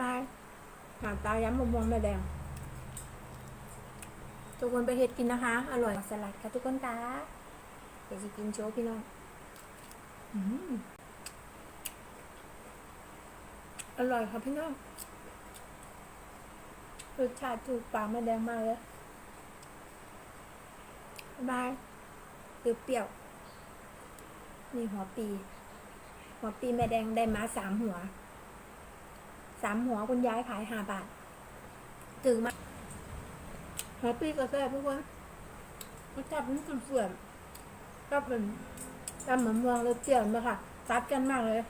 บายหางตาย้ำมะม่วงแม่แดง ทุกคนไปเฮ็ดกินนะคะ อร่อยสลัดค่ะทุกคนค่ะเดี๋ยวจะกินโชว์พี่น้องอืมอร่อยค่ะพี่น้องรสชาติถูกปากแม่แดงมากเลยบายเปรี้ยวๆนี่หัวปี หัวปีแม่แดงได้มาสามหัว สามหัวคุณยายขายห้าบาทถึงมาหัวปีก็แซ่บทุกคนรสชาติมันเสื่อมๆก็เป็นตำเหมือนเมืองเลยเจียวมาค่ะซัดกันมากเลย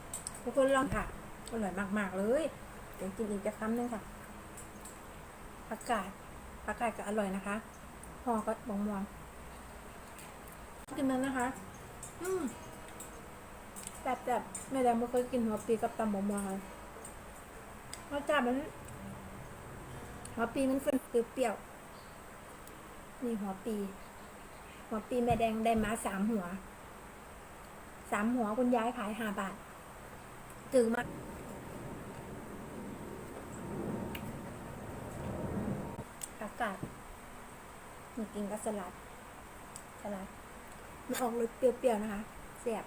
ทุกคนลองค่ะอร่อยมาก ๆ เลยเดี๋ยวกินอีกจะคำนึงค่ะผักกาดผักกาดก็อร่อยนะคะห่อก็บองมวงกินมันนะคะ อืมแบบแบบแม่แดงไม่เคยกินหัวปีกับตำบองมวงเลย รสชาติมันหัวปีมันเฟินเปรี้ยวนี่หัวปี หัวปีแม่แดงได้มาสามหัว สามหัวคุณยายขายห้าบาทถือมาอากาศนี่กินกับสลัด สลัด มันออกรสเปรี้ยวๆนะคะแซ่บ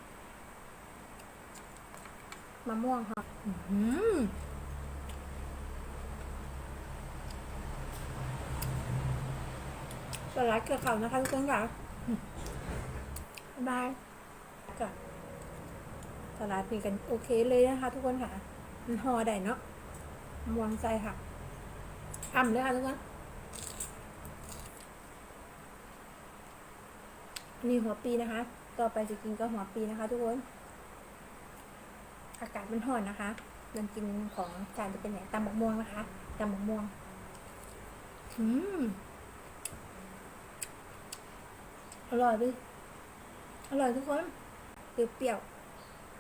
มะม่วงค่ะอื้อหือ สลัดเกับเขานะคะทุกคนค่ะบายบายกับสลัดเป็นกันโอเคเลยนะคะทุกคนค่ะมันห่อได้เนาะมวงใจค่ะทำเลยค่ะทุกคนนี่หัวปีนะคะ ต่อไปจะกินก็หัวปีนะคะ ทุกคน อากาศมันห่อนนะคะเรื่องกินของจานจะเป็นไหนตำบักม่วงนะคะตำบักม่วง อืม อร่อยดิอร่อยทุกคนเปรี้ยว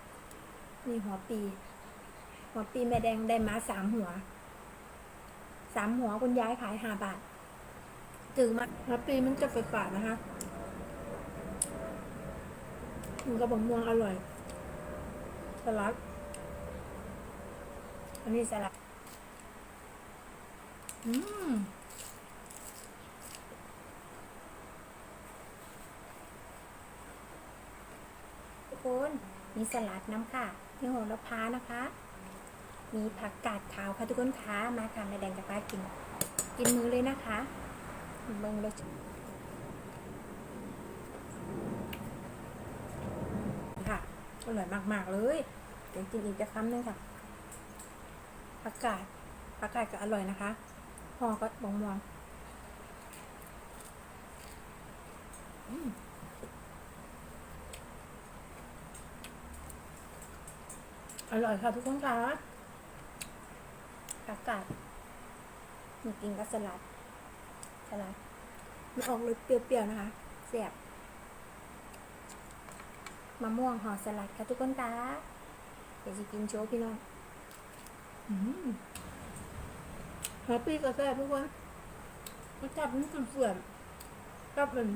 ๆนี่หัวปี หัวปีแม่แดงได้มาสามหัว สามหัวคุณยายขายห้าบาทถึงมาหัวปีมันจะฝาดๆนะคะมันกระบอกม่วงอร่อย สลัด อันนี้สลัด อืม คนมีสลัดน้ำค่ะมีโหระพานะคะ มีผักกาดขาวค่ะทุกคนคะมาค่ะแม่แดงจะพากิน กินมือเลยนะคะเบิ่งเลยค่ะอร่อยมากๆเลยเดี๋ยวกินอีกจะคำหนึงค่ะผักกาดผักกาดก็อร่อยนะคะหอก็บองมองอื อร่อยค่ะทุกคนค่ะอากาศมีกินกับสลัด สลัดมันออกรสเปรี้ยวๆนะคะแซ่บมะม่วงห่อสลัดค่ะทุกคนค่ะเดี๋ยวจะกินโชว์พี่น้องอืมแฮปปี้กับแซ่บทุกคนรสชาติมันเฟื่อนๆก็เป็น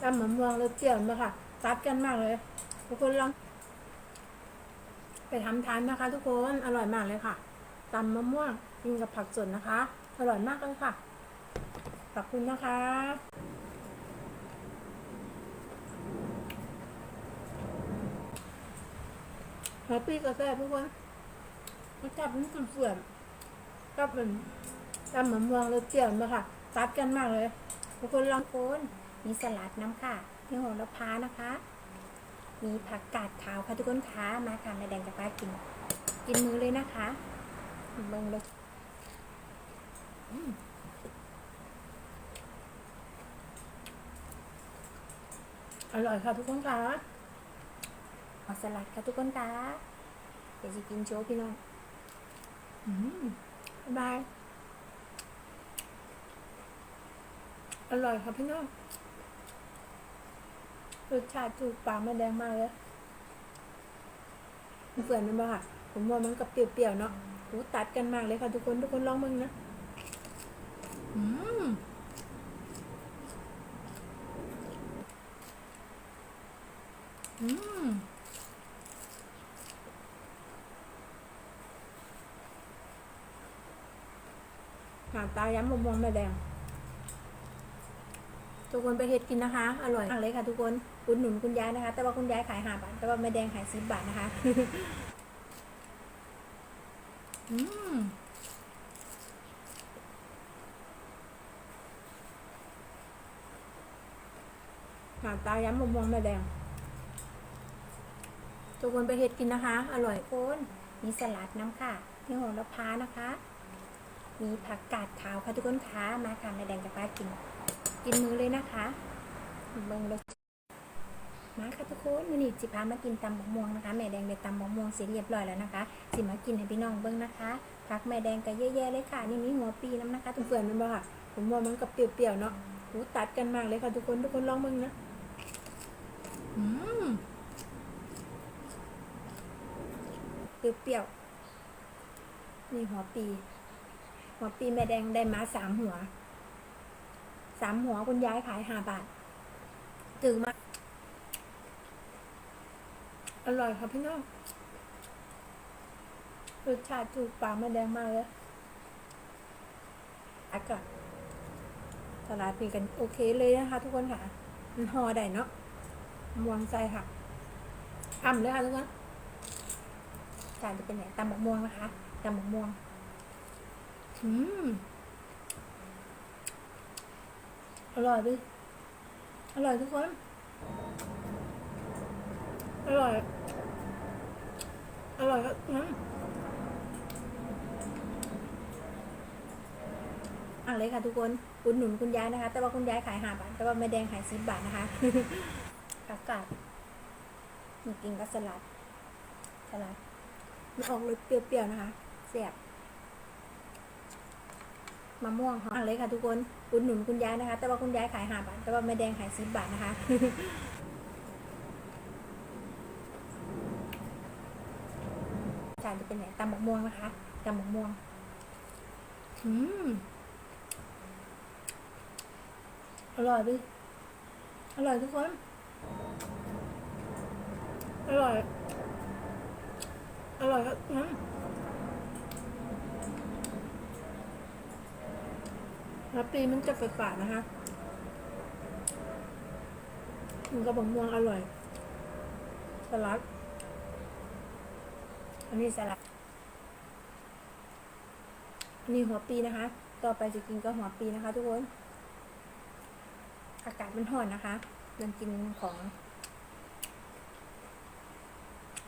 ตำมะม่วงรสเจียวมาค่ะซัดกันมากเลยทุกคนลอง ไปทำทานนะคะ ทุกคนอร่อยมากเลยค่ะตำมะม่วงกินกับผักสดนะคะ อร่อยมากเลยค่ะ ขอบคุณนะคะแฮปปี้กับแซ่บทุกคนรสชาติมันเฟื่อนๆก็เป็นตำมะม่วงรสเจียวมาค่ะซัดกันมากเลยทุกคนลองคนมีสลัดน้ำค่ะมีโหระพานะคะ มีผักกาดขาวค่ะทุกคนคะมาค่ะแม่แดงจะพากิน กินมือเลยนะคะเบิ่งเลยอืมอร่อยค่ะทุกคนคะเอาสลัดค่ะทุกคนคะเดี๋ยวจะกินโชว์พี่น้องอืมบ๊ายบาย อร่อยค่ะพี่น้อง รสชาติถูกปากแม่แดงมากเลยมันเฟื่อนมันบ่ค่ะ ผมว่ามันกับเปรี้ยวๆเนาะโอ้ตัดกันมากเลยค่ะทุกคนทุกคนลองมึงนะ อืมอืมหาตาย้ำมะม่วงแม่แดง ทุกคนไปเฮ็ดกินนะคะ อร่อยมากเลยค่ะทุกคน อุดหนุนคุณยายนะคะ แต่ว่าคุณยายขายห้าบาทแต่ว่าแม่แดงขายสิบบาทนะคะ อืมหาตาย้ำมะม่วงแม่แดงทุกคนไปเฮ็ดกินนะคะ อร่อยคนมีสลัดน้ำค่ะมีโหระพานะคะ มีผักกาดขาวค่ะทุกคนคะมาค่ะแม่แดงจะพากิน กินมือเลยนะคะเบิ่งเลย มาค่ะทุกคนวันนี้จิพามากินตำบักม่วงนะคะ แม่แดงได้ตำบักม่วงเสร็จเรียบร้อยแล้วนะคะ สิมากินให้พี่น้องเบิ่งนะคะผักแม่แดงก็เยอะๆเลยค่ะ นี่มีหัวปีน้ำนะคะทุกเฟื่อนมันบ่ค่ะผมว่ามันกับเปรี้ยวๆเนาะโหตัดกันมากเลยค่ะทุกคนทุกคนลองเบิ่งนะอืมเปรี้ยวๆนี่หัวปี หัวปีแม่แดงได้มาสามหัวสามหัวคุณยายขายห้าบาทตื่นมา อร่อยครับพี่น้องรสชาติถูกปากม่แดงมากเลยอากาศตลาดเป็นกันโอเคเลยนะคะทุกคนค่ะมันหอได้เนาะมวงใจค่ะอ่ำเลยค่ะทุกคนจานจะเป็นไหนตำบักม่วงนะคะตำบักม่วงอืมอร่อยดิอร่อยทุกคน อร่อย อร่อยครับอืมอะเลยค่ะทุกคนอุดหนุนคุณยายนะคะ แต่ว่าคุณยายขายห้าบาท แต่ว่าแม่แดงขายสิบบาทนะคะอากาศมีกินกับสลัด สลัดมันออกรสเปรี้ยวๆนะคะแซ่บมะม่วงหอมเลยค่ะทุกคนอุดหนุนคุณยายนะคะ แต่ว่าคุณยายขายห้าบาท แต่ว่าแม่แดงขายสิบบาทนะคะานจะเป็นไหนตำบักม่วงนะคะตำบักม่วงอืมอร่อยดิอร่อยทุกคน อร่อย อร่อยครับอืมแล้วปีมันจะฝาดๆนะคะมันก็บอกม่วงอร่อยสลัด อันนี้สลัดอันนี้หัวปีนะคะ ต่อไปจะกินก็หัวปีนะคะ ทุกคน อากาศมันร้อนนะคะเดินกินของ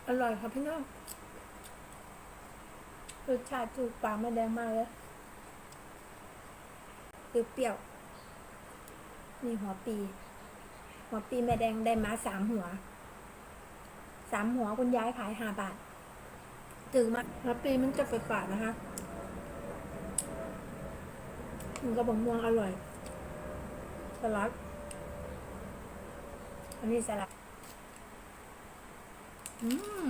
อร่อยค่ะพี่น้องรสชาติถูกปากไม่แดงมากเลยเปรี้ยว นี่หัวปี หัวปีแม่แดงได้มาสามหัว สามหัวคุณยายขายห้าบาท ตื่นมาหัวปีมันจะฝาดๆนะคะมันก็บอกม่วงอร่อยสลัดอันนี้สลัดอืม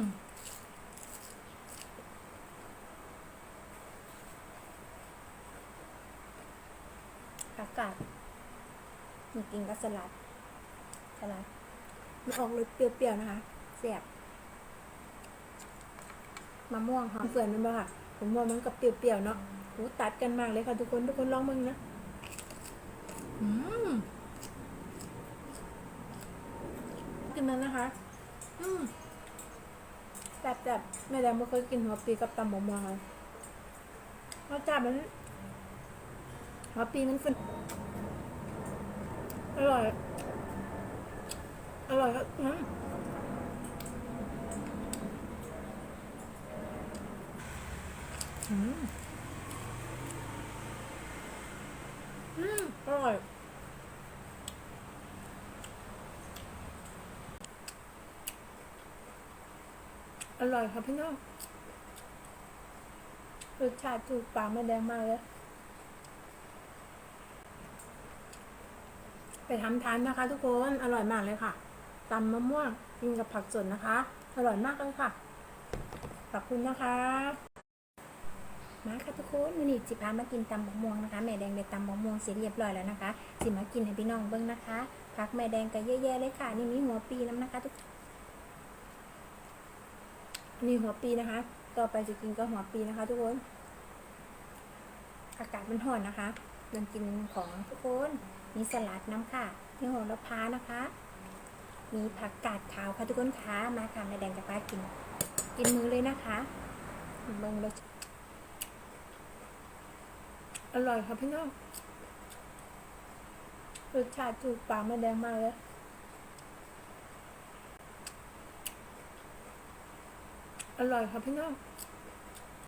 อากาศมีกินกับสลัดสลัดมันออกรสเปรี้ยวๆนะคะแซ่บ มะม่วงหอมเฟื่อนมันบ่ค่ะผมว่ามันกับเปรี้ยวๆเนาะโหตัดกันมากเลยค่ะทุกคนทุกคนลองมึงนะอืมกินนั้นนะคะ อืมแซ่บๆแม่แดงไม่เคยกินหัวปีกับตำหมูมวงเลยรสชาติมันหัวปีมันเป็นอร่อย อร่อยครับ อืมอืมอร่อยอร่อยครับพี่น้องรสชาติถูกปากไม่แดงมากเลย ไปทำทานนะคะ ทุกคน อร่อยมากเลยค่ะตำมะม่วงกินกับผักสดนะคะ อร่อยมากเลยค่ะ ขอบคุณนะคะ มาค่ะทุกคนวันนี้จิพามากินตำบักม่วงนะคะแม่แดงในตำบักม่วงเสร็จเรียบร้อยแล้วนะคะจิมากินให้พี่น้องเบิ้งนะคะผักแม่แดงก็เยอะแยะเลยค่ะ นี่มีหัวปีน้ำนะคะทุกนี่หัวปีนะคะ ต่อไปจะกินก็หัวปีนะคะ ทุกคนอากาศมันห่อนนะคะยังกินของทุกคนมีสลัดน้ำค่ะมีโหระพานะคะ มีผักกาดขาวค่ะทุกคนคะมาค่ะแม่แดงจะพากิน กินมือเลยนะคะเบิ้งเรส อร่อยครับพี่น้องรสชาติถูกปากมาแดงมากเลยอร่อยครับพี่น้อง